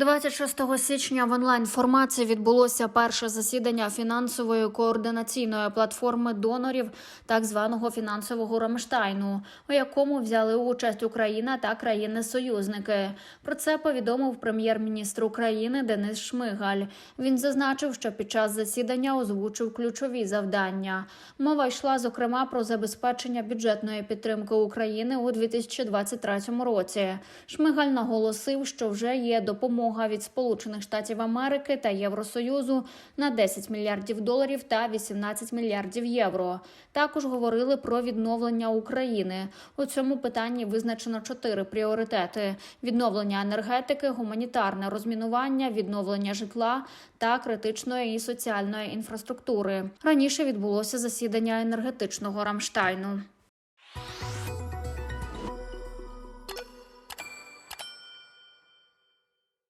26 січня в онлайн форматі відбулося перше засідання фінансової координаційної платформи донорів так званого фінансового Рамштайну, у якому взяли участь Україна та країни-союзники. Про це повідомив прем'єр-міністр України Денис Шмигаль. Він зазначив, що під час засідання озвучив ключові завдання. Мова йшла зокрема про забезпечення бюджетної підтримки України у 2023 році. Шмигаль наголосив, що вже є допомога від Сполучених Штатів Америки та Євросоюзу на 10 мільярдів доларів та 18 мільярдів євро. Також говорили про відновлення України. У цьому питанні визначено чотири пріоритети: відновлення енергетики, гуманітарне розмінування, відновлення житла та критичної і соціальної інфраструктури. Раніше відбулося засідання енергетичного Рамштайну.